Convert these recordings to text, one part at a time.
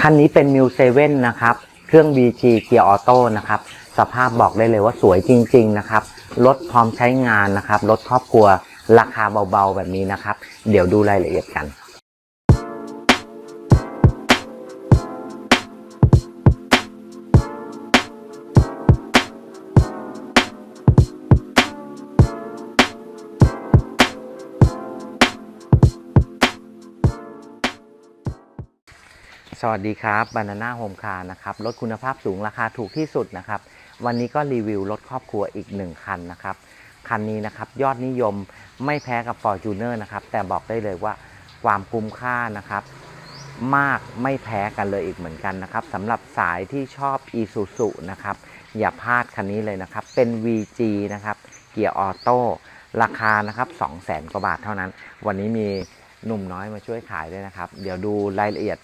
คันนี้เป็นมิวเซเว่นนะครับ เครื่อง BG เกียร์ออโต้นะครับ สภาพบอกได้เลยว่าสวยจริง ๆ นะครับ รถพร้อมใช้งานนะครับ รถครอบครัวราคาเบาๆแบบนี้นะครับ เดี๋ยวดูรายละเอียดกัน สวัสดีครับ Banana Home Car นะครับรถคุณภาพสูงราคาถูกที่สุดนะครับ วันนี้ก็รีวิวรถครอบครัวอีกหนึ่งคันนะครับ คันนี้นะครับยอดนิยมไม่แพ้กับ Fortuner นะครับ แต่บอกได้เลยว่าความคุ้มค่านะครับ มากไม่แพ้กันเลยอีกเหมือนกันนะครับสำหรับสายที่ชอบ Isuzu นะครับ อย่าพลาดคันนี้เลยนะครับ เป็น VG นะครับ เกียร์ออโต้ราคานะครับ200,000กว่าบาทเท่านั้น วันนี้มีหนุ่มน้อยมาช่วยขายด้วยนะครับ เดี๋ยวดูรายละเอียด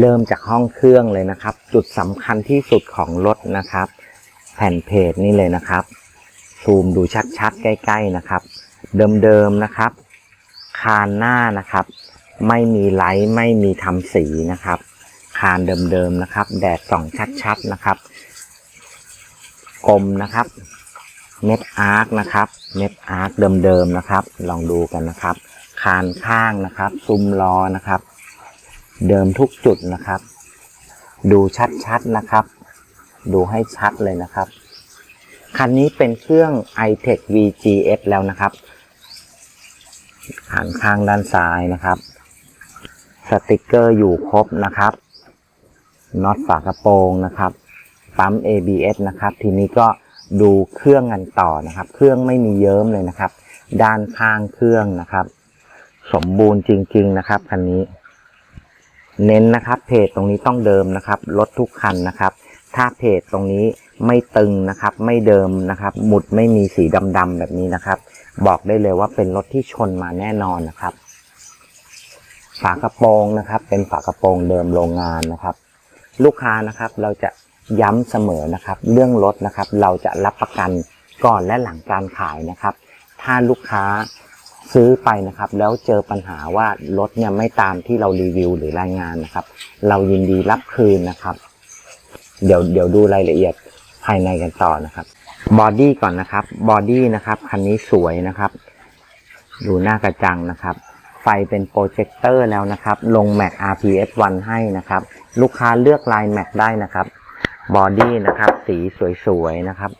เริ่มจากห้องเครื่องเลยนะครับ จุดสำคัญที่สุดของรถนะครับ แผ่นเพจนี่เลยนะครับ ซูมดูชัดๆ ใกล้ ๆนะครับ เดิมๆนะครับ คานหน้านะครับ ไม่มีไลท์ไม่มีทำสีนะครับ คานเดิมๆนะครับ แดดส่องชัดๆนะครับ กลมนะครับ เม็ดอาร์คนะครับ เม็ดอาร์คเดิมๆนะครับ ลองดูกันนะครับ คานข้างนะครับ ซุ้มล้อนะครับ เดิมทุกจุดนะครับ ดูชัดๆนะครับ ดูให้ชัดเลยนะครับ คันนี้เป็นเครื่อง iTech VGS แล้วนะครับหันข้างด้านซ้ายนะครับ สติกเกอร์อยู่ครบนะครับน็อตฝากระโปรงนะครับปั๊ม ABS นะครับ ทีนี้ก็ดูเครื่องกันต่อนะครับ เครื่องไม่มีเยิ้มเลยนะครับ ด้านข้างเครื่องนะครับ สมบูรณ์จริง ๆ นะครับคันนี้ เน้นนะครับ เพจตรงนี้ต้องเดิมนะครับรถทุกคันนะครับ ถ้าเพจตรงนี้ไม่ตึงนะครับ ไม่เดิมนะครับ หมุดไม่มีสีดำๆแบบนี้นะครับ บอกได้เลยว่าเป็นรถที่ชนมาแน่นอนนะครับ ฝากระโปรงนะครับ เป็นฝากระโปรงเดิมโรงงานนะครับ ลูกค้านะครับเราจะย้ำเสมอนะครับ เรื่องรถนะครับ เราจะรับประกันก่อนและหลังการขายนะครับ ถ้าลูกค้า ซื้อไปนะครับ แล้วเจอปัญหาว่ารถเนี่ยไม่ตามที่เรารีวิวหรือรายงานนะครับ เรายินดีรับคืนนะครับ เดี๋ยวเดี๋ยวดูรายละเอียดภายในกันต่อนะครับบอดี้ก่อนนะครับบอดี้นะครับคันนี้สวยนะครับ ดูหน้ากระจังนะครับ ไฟเป็นโปรเจคเตอร์แล้วนะครับ ลงแม็ก RPS 1ให้นะครับ ลูกค้าเลือกลายแม็กได้นะครับบอดี้นะครับ สีสวยๆนะครับ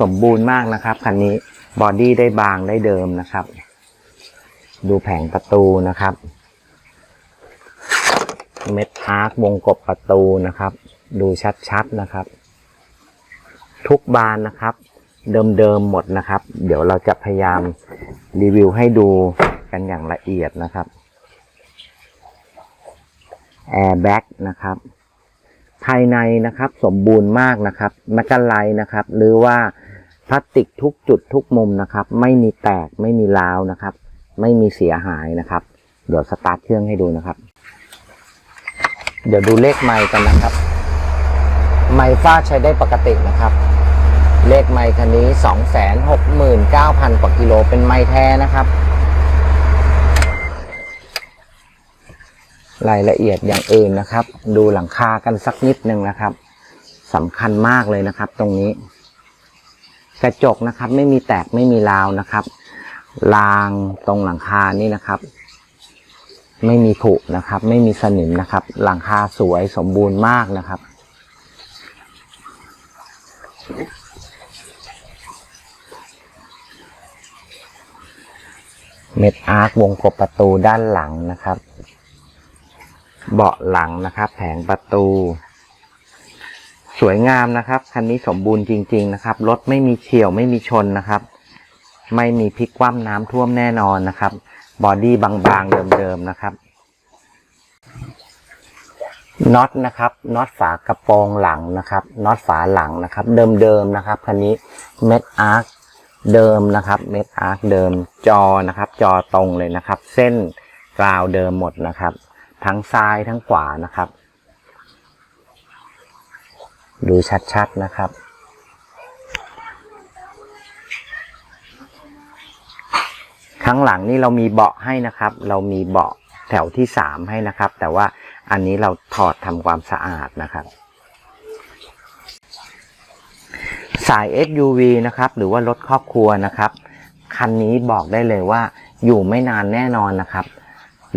สมบูรณ์มากนะครับคันนี้ บอดี้ได้บางได้เดิมนะครับ ดูแผงประตูนะครับ เม็ดอาร์ควงกบประตูนะครับ ดูชัดๆนะครับ ทุกบานนะครับ เดิมๆหมดนะครับ เดี๋ยวเราจะพยายามรีวิวให้ดูกันอย่างละเอียดนะครับแอร์แบ็กนะครับ ภายในนะครับสมบูรณ์มากนะครับแมกกาไลนะครับ หรือว่า พลาสติกทุกจุดทุกมุมนะครับ ไม่มีแตกไม่มีร้าวนะครับ ไม่มีเสียหายนะครับ เดี๋ยวสตาร์ทเครื่องให้ดูนะครับ เดี๋ยวดูเลขไมค์กันนะครับ ไมค์ฟ้าใช้ได้ปกตินะครับ เลขไมค์คันนี้ 269,000 กว่ากิโลเป็นไมค์แท้นะครับรายละเอียดอย่างอื่นนะครับ ดูหลังคากันสักนิดนึงนะครับสำคัญมากเลยนะครับตรงนี้ กระจกนะครับ ไม่มีแตกไม่มีราวนะครับรางตรงหลังคานี่นะครับ ไม่มีผุนะครับ ไม่มีสนิมนะครับ หลังคาสวยสมบูรณ์มากนะครับ เม็ดอาร์ควงกบประตูด้านหลังนะครับ เบาะหลังนะครับ แผงประตู สวยงามนะครับคันนี้สมบูรณ์จริง ๆ นะครับรถไม่มีเฉียวไม่มีชนนะครับ ไม่มีพลิกคว่ำน้ำท่วมแน่นอนนะครับ บอดี้บางๆเดิมๆนะครับน็อตนะครับน็อตฝากระโปรงหลังนะครับน็อตฝาหลังนะครับ เดิมๆนะครับคันนี้เม็ดอาร์คเดิมนะครับเม็ดอาร์คเดิมจอนะครับ จอตรงเลยนะครับ เส้นกราวเดิมหมดนะครับ ทั้งซ้ายทั้งขวานะครับ ดูชัดๆนะครับ ข้างหลังนี่เรามีเบาะให้นะครับ เรามีเบาะแถวที่สามให้นะครับ แต่ว่าอันนี้เราถอดทำความสะอาดนะครับ สาย SUV นะครับ หรือว่ารถครอบครัวนะครับ คันนี้บอกได้เลยว่าอยู่ไม่นานแน่นอนนะครับ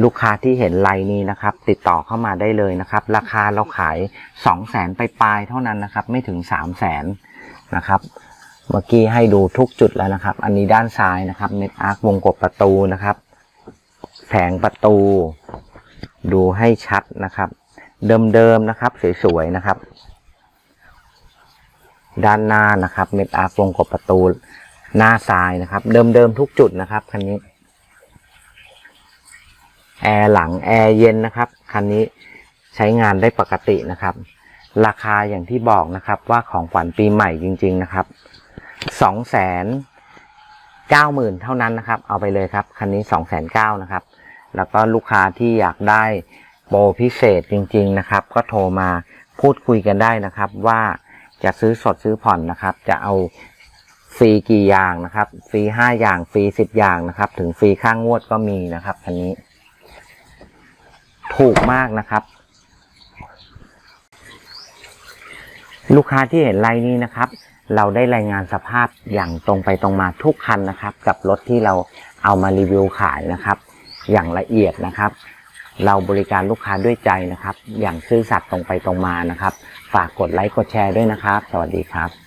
ลูกค้าที่เห็นไลน์นี้นะครับ ติดต่อเข้ามาได้เลยนะครับ ราคาเราขาย 2 0 0แสนไปปลายๆเท่านั้นนะครับ ไม่ถึง 3 0 0แสนนะครับ เมื่อกี้ให้ดูทุกจุดแล้วนะครับ อันนี้ด้านซ้ายนะครับเม็ดอาร์ควงกบประตูนะครับ แผงประตู ดูให้ชัดนะครับ เดิมๆนะครับ สวยๆนะครับ ด้านหน้านะครับเม็ดอาร์ควงกบประตูหน้าซ้ายนะครับ เดิมๆทุกจุดนะครับคันนี้ แอร์หลังแอร์เย็นนะครับ คันนี้ใช้งานได้ปกตินะครับ ราคาอย่างที่บอกนะครับว่าของขวัญปีใหม่จริง ๆนะครับสองแสนเก้าหมื่นเท่านั้นนะครับ เอาไปเลยครับ คันนี้สองแสนเก้านะครับ แล้วก็ลูกค้าที่อยากได้โปรพิเศษจริง ๆนะครับ ก็โทรมาพูดคุยกันได้นะครับ ว่าจะซื้อสดซื้อผ่อนนะครับ จะเอาฟรีกี่อย่างนะครับ ฟรีห้าอย่าง ฟรีสิบอย่างนะครับ ถึงฟรีข้างงวดก็มีนะครับคันนี้ ถูกมากนะครับ ลูกค้าที่เห็นไลน์นี้นะครับ เราได้รายงานสภาพอย่างตรงไปตรงมาทุกคันนะครับ กับรถที่เราเอามารีวิวขายนะครับ อย่างละเอียดนะครับ เราบริการลูกค้าด้วยใจนะครับ อย่างซื่อสัตย์ตรงไปตรงมานะครับ ฝากกดไลค์กดแชร์ด้วยนะครับ สวัสดีครับ